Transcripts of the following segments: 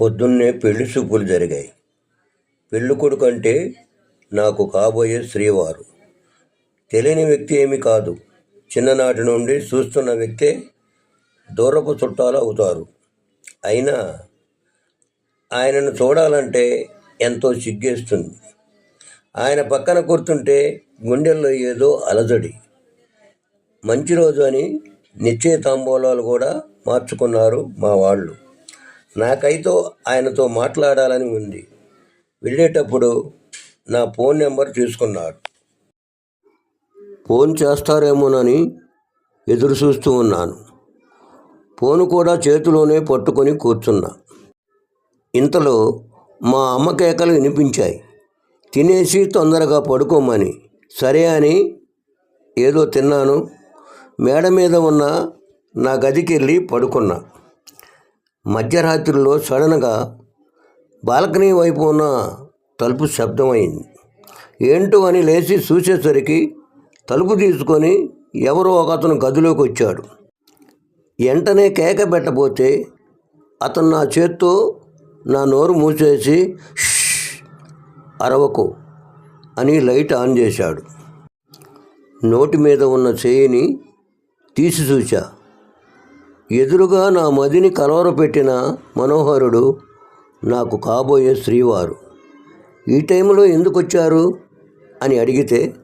పొద్దున్నే పెళ్ళి చూపులు జరిగాయి. పెళ్ళి కొడుకు అంటే నాకు కాబోయే శ్రీవారు తెలియని వ్యక్తి ఏమి కాదు. చిన్ననాటి నుండి చూస్తున్న వ్యక్తే దూరపు చుట్టాలు అవుతారు. అయినా ఆయనను చూడాలంటే ఎంతో సిగ్గేస్తుంది. ఆయన పక్కన కూర్చుంటే గుండెల్లో ఏదో అలజడి. మంచి రోజు అని నిశ్చయ తాంబూలాలు కూడా మార్చుకున్నారు మా వాళ్ళు. నాకైతే ఆయనతో మాట్లాడాలని ఉంది. వెళ్ళేటప్పుడు నా ఫోన్ నెంబర్ తీసుకున్నాడు ఫోన్ చేస్తారేమోనని ఎదురు చూస్తూ ఉన్నాను. ఫోన్ కూడా చేతిలోనే పట్టుకొని కూర్చున్నా. ఇంతలో మా అమ్మ కేకలు వినిపించాయి. తినేసి తొందరగా పడుకోమని. సరే అని ఏదో తిన్నాను. మేడ మీద ఉన్న నా గదికి వెళ్ళి పడుకున్నా. మధ్యరాత్రిలో సడన్గా బాల్కనీ వైపు ఉన్న తలుపు శబ్దమైంది. ఏంటో అని లేచి చూసేసరికి తలుపు తీసుకొని ఎవరో ఒక అతను గదిలోకి వచ్చాడు. వెంటనే కేక పెట్టబోతే అతను నా చేత్తో నా నోరు మూసేసి అరవకు అని లైట్ ఆన్ చేశాడు. నోటి మీద ఉన్న చేయిని తీసి చూశా ఎదురుగా నా మదిని కలవరపెట్టిన మనోహరుడు నాకు కాబోయే శ్రీవారు ఈ టైంలో ఎందుకు వచ్చారు అని అడిగితే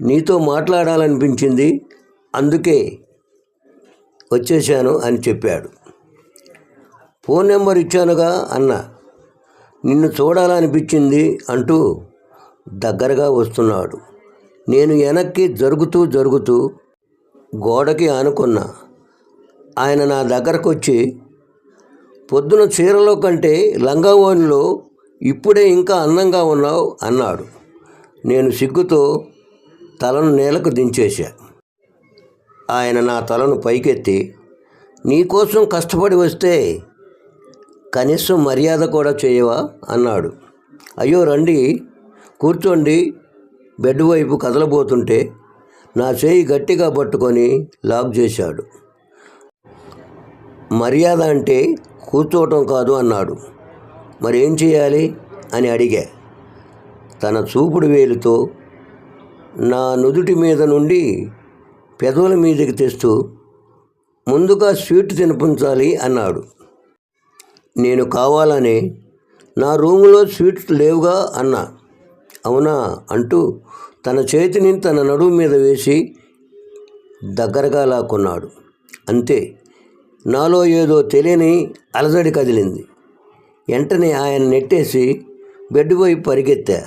నీతో మాట్లాడాలనిపించింది అందుకే వచ్చేశాను అని చెప్పాడు. ఫోన్ నెంబర్ ఇచ్చానుగా అన్న. నిన్ను చూడాలనిపించింది అంటూ దగ్గరగా వస్తున్నాడు. నేను వెనక్కి జరుగుతూ జరుగుతూ గోడకి ఆనుకున్నా. ఆయన నా దగ్గరకు వచ్చి పొద్దున చీరలో కంటే లంగావోనిలో ఇప్పుడే ఇంకా అందంగా ఉన్నావు అన్నాడు. నేను సిగ్గుతో తలను నేలకు దించేశా. ఆయన నా తలను పైకెత్తి నీకోసం కష్టపడి వస్తే కనీసం మర్యాద కూడా చేయవా అన్నాడు. అయ్యో రండి కూర్చోండి బెడ్ వైపు కదలబోతుంటే నా చేయి గట్టిగా పట్టుకొని లాక్ చేశాడు. మర్యాద అంటే కూర్చోవటం కాదు అన్నాడు. మరి ఏం చేయాలి? అని అడిగా. తన చూపుడు వేలుతో నా నుదుటి మీద నుండి పెదవుల మీదకి తెస్తూ ముందుగా స్వీట్ తినిపించాలి అన్నాడు. నేను కావాలనే నా రూములో స్వీట్స్ లేవుగా అన్నా. అవునా అంటూ తన చేతిని తన నడుము మీద వేసి దగ్గరగా లాక్కున్నాడు. అంతే. నాలో ఏదో తెలియని అలజడి కదిలింది. వెంటనే ఆయన నెట్టేసి బెడ్ పోయి పరిగెత్తా.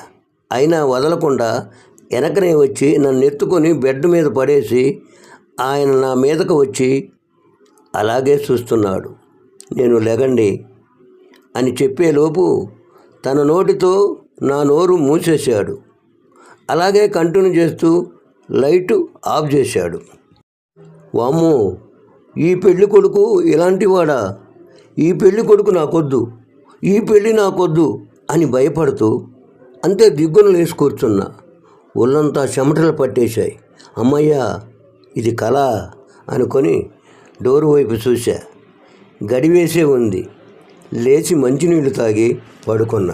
అయినా వదలకుండా వెనకనే వచ్చి నన్ను ఎత్తుకొని బెడ్ మీద పడేసి ఆయన నా మీదకు వచ్చి అలాగే చూస్తున్నాడు. నేను లెగండి అని చెప్పేలోపు తన నోటితో నా నోరు మూసేశాడు. అలాగే కంటిన్యూ చేస్తూ లైటు ఆఫ్ చేశాడు. వామ్మో! ఈ పెళ్ళి కొడుకు ఇలాంటివాడా? ఈ పెళ్ళి కొడుకు నాకొద్దు. ఈ పెళ్ళి నాకొద్దు అని భయపడుతూ అంతే దిగ్గున లేచి కూర్చున్నా. ఒళ్ళంతా చెమటలు పట్టేశాయి. అమ్మయ్యా ఇది కళ అనుకొని డోరు వైపు చూశా. గడివేసే ఉంది. లేచి మంచినీళ్ళు తాగి పడుకున్నా.